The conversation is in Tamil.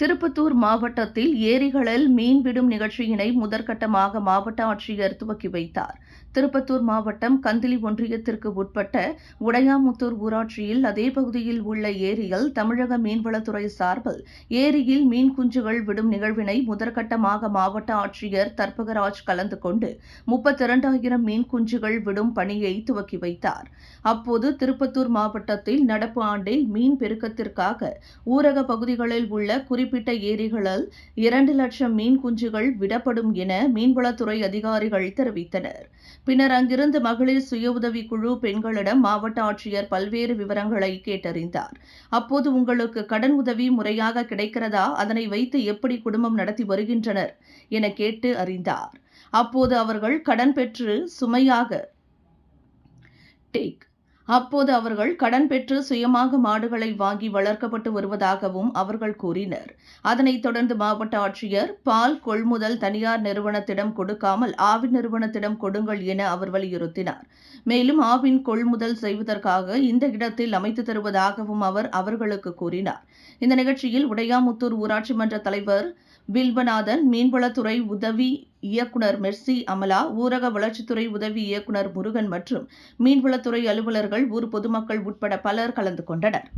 திருப்பத்தூர் மாவட்டத்தில் ஏரிகளில் மீன்பிடும் நிகழ்ச்சியினை முதற்கட்டமாக மாவட்ட ஆட்சியர் துவக்கி வைத்தார். திருப்பத்தூர் மாவட்டம் கந்திலி ஒன்றியத்திற்கு உட்பட்ட உடையாமுத்தூர் ஊராட்சியில் அதே பகுதியில் உள்ள ஏரியில் தமிழக மீன்வளத்துறை சார்பில் ஏரியில் மீன் குஞ்சுகள் விடும் நிகழ்வினை முதற்கட்டமாக மாவட்ட ஆட்சியர் தர்பகராஜ் கலந்து கொண்டு முப்பத்தி இரண்டாயிரம் மீன் குஞ்சுகள் விடும் பணியை துவக்கி வைத்தார். அப்போது திருப்பத்தூர் மாவட்டத்தில் நடப்பு ஆண்டில் மீன் பெருக்கத்திற்காக ஊரக பகுதிகளில் உள்ள குறிப்பிட்ட ஏரிகளில் இரண்டு லட்சம் மீன் குஞ்சுகள் விடப்படும் என மீன்வளத்துறை அதிகாரிகள் தெரிவித்தனர். பின்னர் அங்கிருந்து மகளிர் சுய உதவி குழு பெண்களிடம் மாவட்ட ஆட்சியர் பல்வேறு விவரங்களை கேட்டறிந்தார். அப்போது உங்களுக்கு கடன் உதவி முறையாக கிடைக்கிறதா? அதனை வைத்து எப்படி குடும்பம் நடத்தி வருகின்றனர்? என கேட்டு அறிந்தார். அப்போது அவர்கள் கடன் பெற்று சுமையாக டேக் அப்போது அவர்கள் கடன் பெற்று சுயமாக மாடுகளை வாங்கி வளர்க்கப்பட்டு வருவதாகவும் அவர்கள் கூறினர். அதனைத் தொடர்ந்து மாவட்ட ஆட்சியர் பால் கொள்முதல் தனியார் நிறுவனத்திடம் கொடுக்காமல் ஆவின் நிறுவனத்திடம் கொடுங்கள் என அவர் வலியுறுத்தினார். மேலும் ஆவின் கொள்முதல் செய்வதற்காக இந்த இடத்தில் அமைத்து தருவதாகவும் அவர் அவர்களுக்கு கூறினார். இந்த நிகழ்ச்சியில் உடையாமுத்தூர் ஊராட்சி மன்ற தலைவர் வில்வநாதன் மீன்வளத்துறை உதவி இயக்குனர் மெர்சி அமலா ஊரக வளர்ச்சித்துறை உதவி இயக்குனர் முருகன் மற்றும் மீன்வளத்துறை அலுவலர்கள் ஊர் பொதுமக்கள் உட்பட பலர் கலந்து கொண்டனர்.